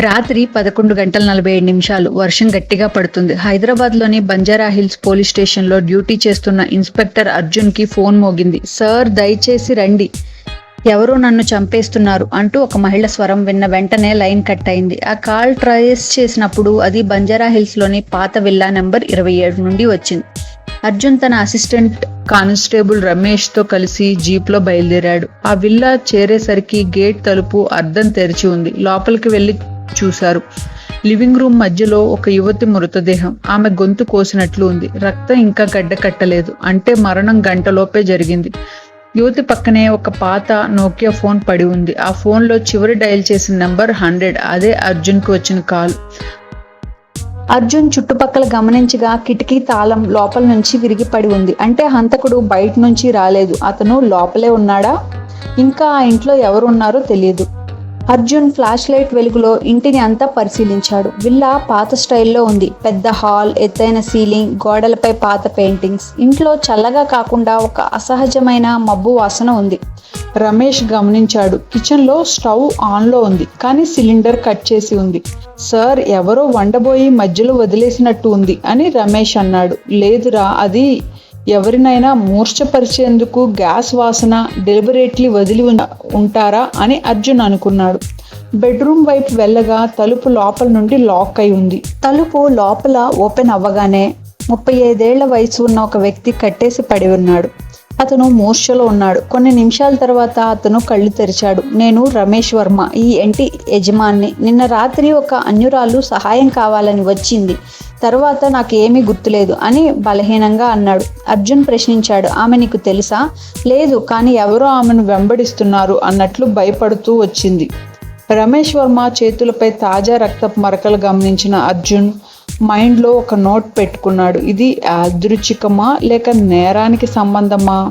రాత్రి పదకొండు గంటల నలభై ఏడు నిమిషాలు. వర్షం గట్టిగా పడుతుంది. హైదరాబాద్లోని బంజారా హిల్స్ పోలీస్ స్టేషన్లో డ్యూటీ చేస్తున్న ఇన్స్పెక్టర్ అర్జున్కి ఫోన్ మోగింది. సార్ దయచేసి రండి. ఎవరో నన్ను చంపేస్తున్నారు అంటూ ఒక మహిళ స్వరం విన్న వెంటనే లైన్ కట్ అయింది. ఆ కాల్ ట్రేస్ చేసినప్పుడు అది బంజారా హిల్స్లోని పాత విల్లా నెంబర్ ఇరవై ఏడు నుండి వచ్చింది. అర్జున్ తన అసిస్టెంట్ కానిస్టేబుల్ రమేష్తో కలిసి జీప్లో బయలుదేరాడు. ఆ విల్లా చేరేసరికి గేట్ తలుపు అద్దం తెరిచి ఉంది. లోపలికి వెళ్ళి చూశారు. లివింగ్ రూమ్ మధ్యలో ఒక యువతి మృతదేహం. ఆమె గొంతు కోసినట్లు ఉంది. రక్తం ఇంకా గడ్డ కట్టలేదు. అంటే మరణం గంటలోపే జరిగింది. యువతి పక్కనే ఒక పాత నోకియా ఫోన్ పడి ఉంది. ఆ ఫోన్లో చివరి డయల్ చేసిన నెంబర్ హండ్రెడ్. అదే అర్జున్కి వచ్చిన కాల్. అర్జున్ చుట్టుపక్కల గమనించగా కిటికీ తాళం లోపల నుంచి విరిగి పడి ఉంది. అంటే హంతకుడు బయట నుంచి రాలేదు. అతను లోపలే ఉన్నాడా? ఇంకా ఆ ఇంట్లో ఎవరున్నారో తెలియదు. అర్జున్ ఫ్లాష్ లైట్ వెలుగులో ఇంటిని అంతా పరిశీలించాడు. విల్లా పాత స్టైల్లో ఉంది. పెద్ద హాల్ ఎత్తైన సీలింగ్ గోడలపై పాత పెయింటింగ్స్. ఇంట్లో చల్లగా కాకుండా ఒక అసహజమైన మబ్బు వాసన ఉంది. రమేష్ గమనించాడు. కిచెన్లో స్టవ్ ఆన్లో ఉంది కానీ సిలిండర్ కట్ చేసి ఉంది. సార్ ఎవరో వండబోయి మధ్యలో వదిలేసినట్టు ఉంది అని రమేష్ అన్నాడు. లేదురా అది ఎవరినైనా మూర్ఛపరిచేందుకు గ్యాస్ వాసన డెలిబరేట్లీ వదిలి ఉంటారా అని అర్జున్ అనుకున్నాడు. బెడ్రూమ్ వైపు వెళ్ళగా తలుపు లోపల నుండి లాక్ అయి ఉంది. తలుపు లోపల ఓపెన్ అవ్వగానే ముప్పై ఐదేళ్ళ వయసు ఉన్న ఒక వ్యక్తి కట్టేసి పడి ఉన్నాడు. అతను మూర్ఛలో ఉన్నాడు. కొన్ని నిమిషాల తర్వాత అతను కళ్ళు తెరిచాడు. నేను రమేష్ వర్మ ఈ ఇంటి యజమాన్ని. నిన్న రాత్రి ఒక అన్యురాలు సహాయం కావాలని వచ్చింది. తర్వాత నాకు ఏమీ గుర్తులేదు అని బలహీనంగా అన్నాడు. అర్జున్ ప్రశ్నించాడు ఆమె నీకు తెలుసా? లేదు కానీ ఎవరో ఆమెను వెంబడిస్తున్నారు అన్నట్లు భయపడుతూ వచ్చింది. రమేష్ వర్మ చేతులపై తాజా రక్తపు మరకలు గమనించిన అర్జున్ మైండ్లో ఒక నోట్ పెట్టుకున్నాడు. ఇది యాదృచ్ఛికమా లేక నేరానికి సంబంధమా?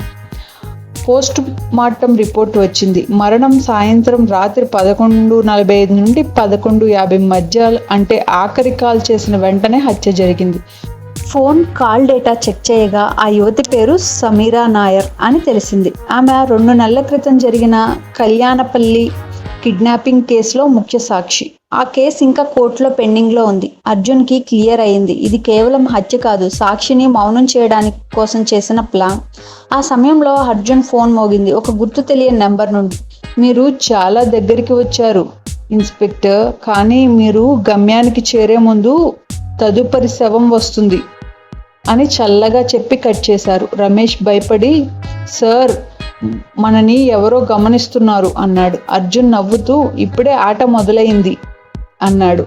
పోస్ట్ మార్టం రిపోర్ట్ వచ్చింది. మరణం సాయంత్రం రాత్రి పదకొండు నలభై ఐదు నుండి పదకొండు యాభై మధ్య అంటే ఆఖరి కాల్ చేసిన వెంటనే హత్య జరిగింది. ఫోన్ కాల్ డేటా చెక్ చేయగా ఆ యువతి పేరు సమీరా నాయర్ అని తెలిసింది. ఆమె రెండు నెలల క్రితం జరిగిన కళ్యాణపల్లి కిడ్నాపింగ్ కేసులో ముఖ్య సాక్షి. ఆ కేసు ఇంకా కోర్టులో పెండింగ్లో ఉంది. అర్జున్కి క్లియర్ అయింది. ఇది కేవలం హత్య కాదు సాక్షిని మౌనం చేయడానికి కోసం చేసిన ప్లాన్. ఆ సమయంలో అర్జున్ ఫోన్ మోగింది. ఒక గుర్తు తెలియని నెంబర్ నుండి. మీరు చాలా దగ్గరికి వచ్చారు ఇన్స్పెక్టర్. కానీ మీరు గమ్యానికి చేరే ముందు తదుపరి శవం వస్తుంది అని చల్లగా చెప్పి కట్ చేశారు. రమేష్ భయపడి సార్ మనని ఎవరో గమనిస్తున్నారు అన్నాడు. అర్జున్ నవ్వుతూ ఇప్పుడే ఆట మొదలైంది అన్నాడు.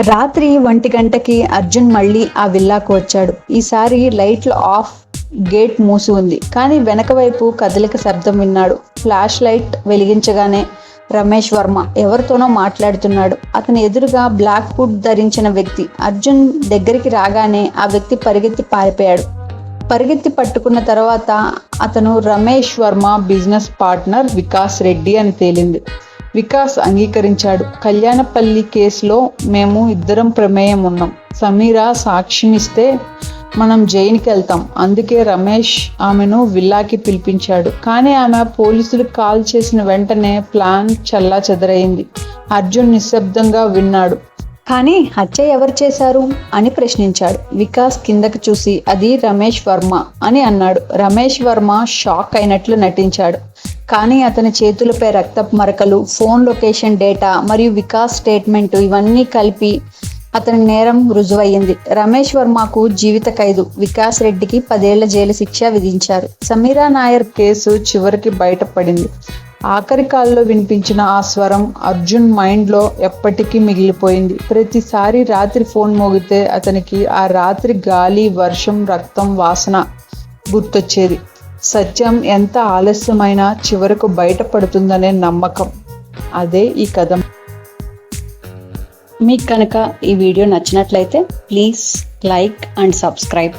రాత్రి ఒంటి గంటకి అర్జున్ మళ్ళీ ఆ విల్లాకు వచ్చాడు. ఈసారి లైట్లు ఆఫ్ గేట్ మూసి ఉంది కానీ వెనక వైపు కదలిక శబ్దం విన్నాడు. ఫ్లాష్ లైట్ వెలిగించగానే రమేష్ వర్మ ఎవరితోనో మాట్లాడుతున్నాడు. అతని ఎదురుగా బ్లాక్ హుడ్ ధరించిన వ్యక్తి. అర్జున్ దగ్గరికి రాగానే ఆ వ్యక్తి పరిగెత్తి పారిపోయాడు. పరిగెత్తి పట్టుకున్న తర్వాత అతను రమేష్ వర్మ బిజినెస్ పార్ట్నర్ వికాస్ రెడ్డి అని తేలింది. వికాస్ అంగీకరించాడు. కళ్యాణపల్లి కేసులో మేము ఇద్దరం ప్రమేయం ఉన్నాం. సమీరా సాక్ష్యమిస్తే మనం జైలుకి వెళ్తాం. అందుకే రమేష్ ఆమెను విల్లాకి పిలిపించాడు. కానీ ఆమె పోలీసులు కాల్ చేసిన వెంటనే ప్లాన్ చల్లా చెదరైంది. అర్జున్ నిశ్శబ్దంగా విన్నాడు. కానీ హత్య ఎవరు చేశారు అని ప్రశ్నించాడు. వికాస్ కిందకు చూసి అది రమేష్ వర్మ అని అన్నాడు. రమేష్ వర్మ షాక్ అయినట్లు నటించాడు. కానీ అతని చేతులపై రక్తపు మరకలు ఫోన్ లొకేషన్ డేటా మరియు వికాస్ స్టేట్మెంట్ ఇవన్నీ కలిపి అతని నేరం రుజువయ్యింది. రమేష్ వర్మకు జీవిత ఖైదు. వికాస్ రెడ్డికి పదేళ్ళ జైలు శిక్ష విధించారు. సమీరా నాయర్ కేసు చివరికి బయటపడింది. ఆఖరికాల్లో వినిపించిన ఆ స్వరం అర్జున్ మైండ్లో ఎప్పటికీ మిగిలిపోయింది. ప్రతిసారి రాత్రి ఫోన్ మోగితే అతనికి ఆ రాత్రి గాలి వర్షం రక్తం వాసన గుర్తొచ్చేది. సత్యం ఎంత ఆలస్యమైనా చివరకు బయటపడుతుందనే నమ్మకం. అదే ఈ కథ. మీకు కనుక ఈ వీడియో నచ్చినట్లయితే ప్లీజ్ లైక్ అండ్ సబ్స్క్రైబ్.